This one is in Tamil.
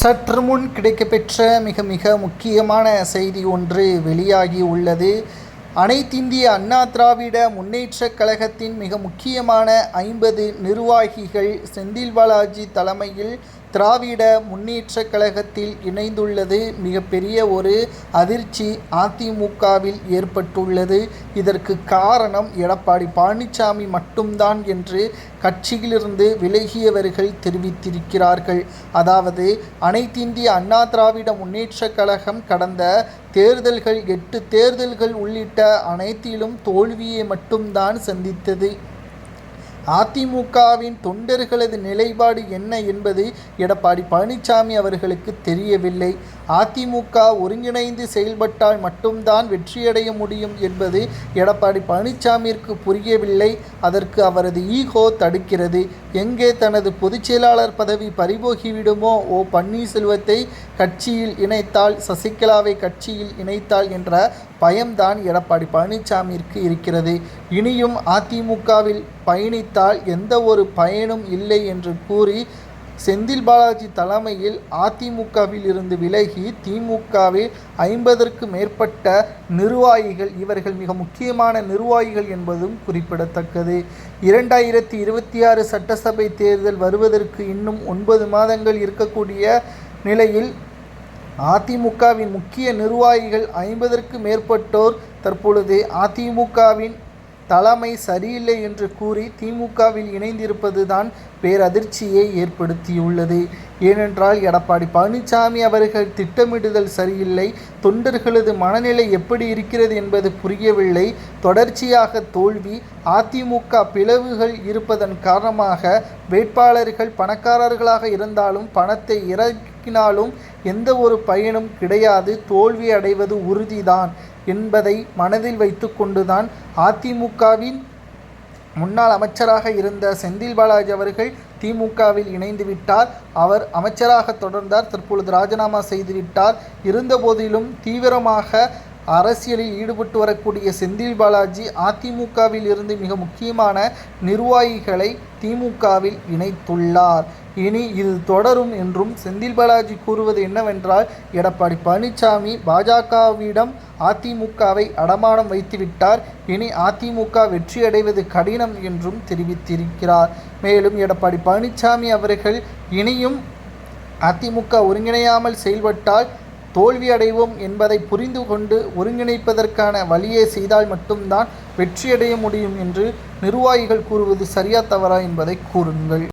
சற்று முன் கிடைக்கப்பெற்ற மிக மிக முக்கியமான செய்தி ஒன்று வெளியாகி உள்ளது. அனைத்திந்திய அண்ணா திராவிட முன்னேற்றக் கழகத்தின் மிக முக்கியமான ஐம்பது நிர்வாகிகள் செந்தில் பாலாஜி தலைமையில் திராவிட முன்னேற்றக் கழகத்தில் இணைந்துள்ளது மிகப்பெரிய ஒரு அதிர்ச்சி அதிமுகவில் ஏற்பட்டுள்ளது. இதற்கு காரணம் எடப்பாடி பழனிசாமி மட்டும்தான் என்று கட்சியிலிருந்து விலகியவர்கள் தெரிவித்திருக்கிறார்கள். அதாவது அனைத்திந்திய அண்ணா திராவிட முன்னேற்ற கழகம் கடந்த தேர்தல்கள் எட்டு தேர்தல்கள் உள்ளிட்ட அனைத்திலும் தோல்வியை மட்டும்தான் சந்தித்தது. அதிமுகவின் தொண்டர்களது நிலைப்பாடு என்ன என்பது எடப்பாடி பழனிசாமி அவர்களுக்கு தெரியவில்லை. அதிமுக ஒருங்கிணைந்து செயல்பட்டால் மட்டும்தான் வெற்றியடைய முடியும் என்பது எடப்பாடி பழனிசாமிற்கு புரியவில்லை. அதற்கு அவரது ஈகோ தடுக்கிறது. எங்கே தனது பொதுச்செயலாளர் பதவி பறிபோகிவிடுமோ ஓ பன்னீர்செல்வத்தை கட்சியில் இணைத்தால் சசிகலாவை கட்சியில் இணைத்தால் என்ற பயம்தான் எடப்பாடி பழனிசாமிற்கு இருக்கிறது. இனியும் அதிமுகவில் பயணித்தால் எந்த ஒரு பயனும் இல்லை என்று கூறி செந்தில் பாலாஜி தலைமையில் அதிமுகவில் இருந்து விலகி திமுகவில் ஐம்பதற்கு மேற்பட்ட நிர்வாகிகள் இவர்கள் மிக முக்கியமான நிர்வாகிகள் என்பதும் குறிப்பிடத்தக்கது. இரண்டாயிரத்தி இருபத்தி ஆறு சட்டசபை தேர்தல் வருவதற்கு இன்னும் ஒன்பது மாதங்கள் இருக்கக்கூடிய நிலையில் அதிமுகவின் முக்கிய நிர்வாகிகள் ஐம்பதற்கு மேற்பட்டோர் தற்பொழுது அதிமுகவின் தலைமை சரியில்லை என்று கூறி திமுகவில் இணைந்திருப்பதுதான் பேரதிர்ச்சியை ஏற்படுத்தியுள்ளது. ஏனென்றால் எடப்பாடி பழனிசாமி அவர்கள் திட்டமிடுதல் சரியில்லை தொண்டர்களது மனநிலை எப்படி இருக்கிறது என்பது புரியவில்லை. தொடர்ச்சியாக தோல்வி அதிமுக பிளவுகள் இருப்பதன் காரணமாக வேட்பாளர்கள் பணக்காரர்களாக இருந்தாலும் பணத்தை இறக்கினாலும் எந்த ஒரு பயனும் கிடையாது. தோல்வி அடைவது உறுதிதான். என்பதை மனதில் வைத்து கொண்டுதான் அதிமுகவின் முன்னாள் அமைச்சராக இருந்த செந்தில் பாலாஜி அவர்கள் திமுகவில் இணைந்து விட்டார். அவர் அமைச்சராக தொடர்ந்தார். தற்பொழுது ராஜினாமா செய்துவிட்டார் இருந்தபோதிலும் தீவிரமாக அரசியலில் ஈடுபட்டு வரக்கூடிய செந்தில் பாலாஜி அதிமுகவில் இருந்து மிக முக்கியமான நிர்வாகிகளை திமுகவில் இணைத்துள்ளார். இனி இது தொடரும் என்றும் செந்தில் பாலாஜி கூறுவது என்னவென்றால் எடப்பாடி பழனிசாமி பாஜகவிடம் அதிமுகவை அடமானம் வைத்துவிட்டார் இனி அதிமுக வெற்றியடைவது கடினம் என்றும் தெரிவித்திருக்கிறார். மேலும் எடப்பாடி பழனிசாமி அவர்கள் இனியும் அதிமுக ஒருங்கிணையாமல் செயல்பட்டால் தோல்வி அடைவோம் என்பதை புரிந்து கொண்டு ஒருங்கிணைப்பதற்கான வழியை செய்தால் மட்டும்தான் வெற்றியடைய முடியும் என்று நிர்வாகிகள் கூறுவது சரியா தவறா என்பதை கூறுங்கள்.